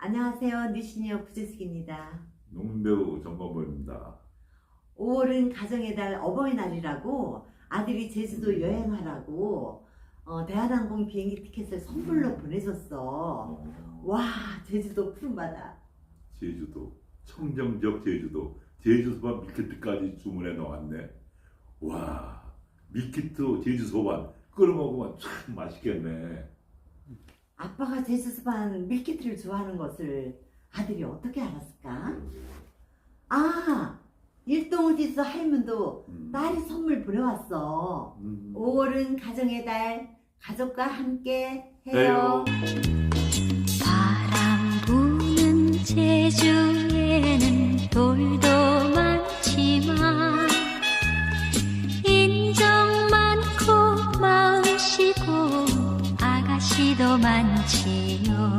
안녕하세요. 니시니어 구재숙입니다. 농배우 정건모입니다. 5월은 가정의 달 어버이날이라고 아들이 제주도 여행하라고 어, 대한항공 비행기 티켓을 선물로 보내줬어. 어, 와 제주도 푸른바다. 제주도 청정지역 제주도 제주소반 밀키트까지 주문해 놓았네. 와 밀키트 제주소반 끓여 먹으면 참 맛있겠네. 아빠가 제수스반 밀키트를 좋아하는 것을 아들이 어떻게 알았을까? 아! 일동어디서 할머니도 음. 딸이 선물 보내왔어. 음. 5월은 가정의 달, 가족과 함께 해요. 해요. 바람 부는 제주 시도 많지요.